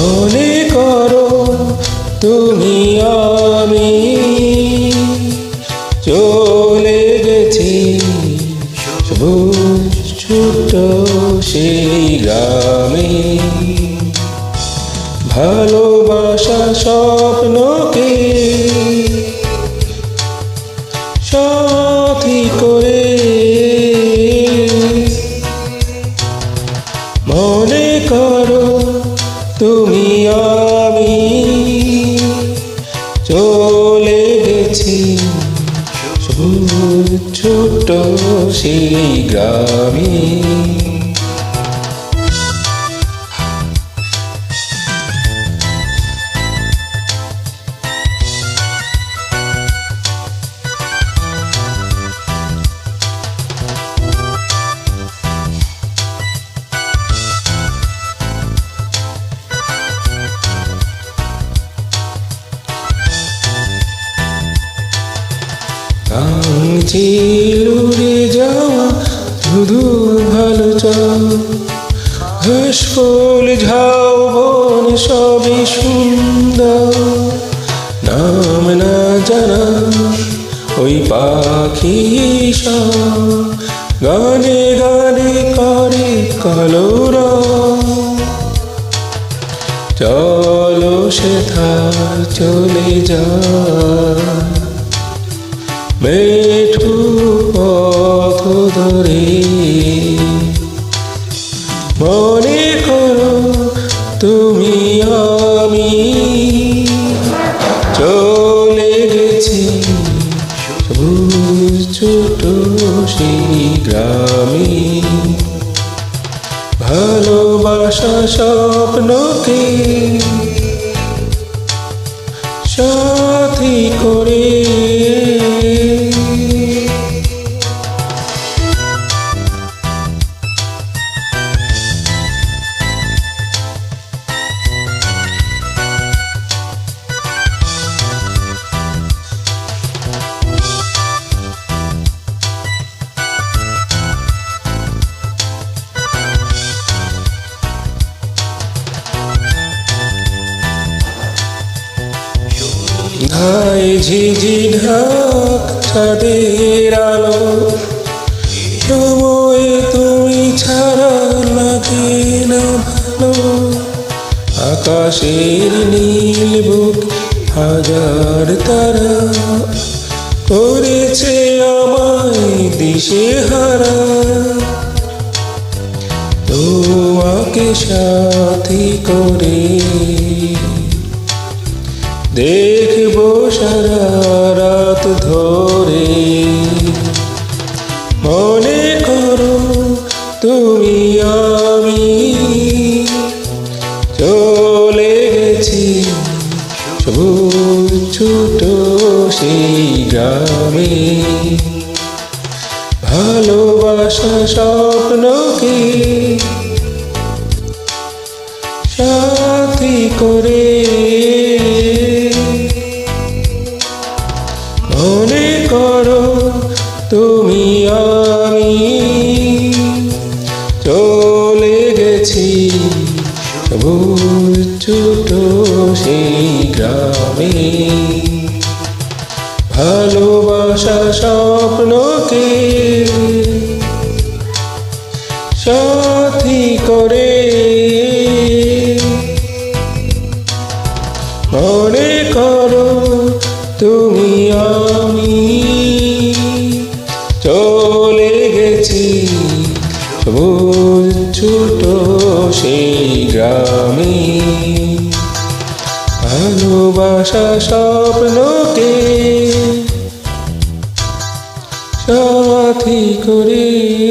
মনে করো তুমি আমি। চলে গেছি ছোট সেই গ্রামে। ভালোবাসা স্বপ্নকে সাথী করে। মনে করো তুমি ছোট সেই গ্রামে চিলুরে যাওয়া শুধু ভালো চাও ফুল ঝাউ বন সবই সুন্দর। নাম না জানা, ওই পাখি সব। গানে গানে করে কলোরা। চলো সে চলে যায় মেঠু পথ ধরে মনে করো তুমি আমি। চলে গেছি সবুজ ছোট সেই গ্রামে। ভালোবাসা স্বপ্নকে ধাই ঝিঝি ঢাক চাঁদের আলো। সময়ে তুমি ছাড়া লাগে না ভালো। আকাশের নীল বুক, হাজার তারা করেছে আমায় দিশে হারা। তোমাকে সাথী করে সবুজ ছোট সেই গ্রামে ভালোবাসা স্বপ্নকে সাথী করে মনে করো তুমি আমি চলে গেছি। সবুজ ছোট সেই গ্রামে ভালোবাসা স্বপ্নকে সাথী করে। মনে করো তুমি আমি চলে গেছি। সবুজ ছোট সেই গ্রামে ভালোবাসা স্বপ্নকে সাথী করে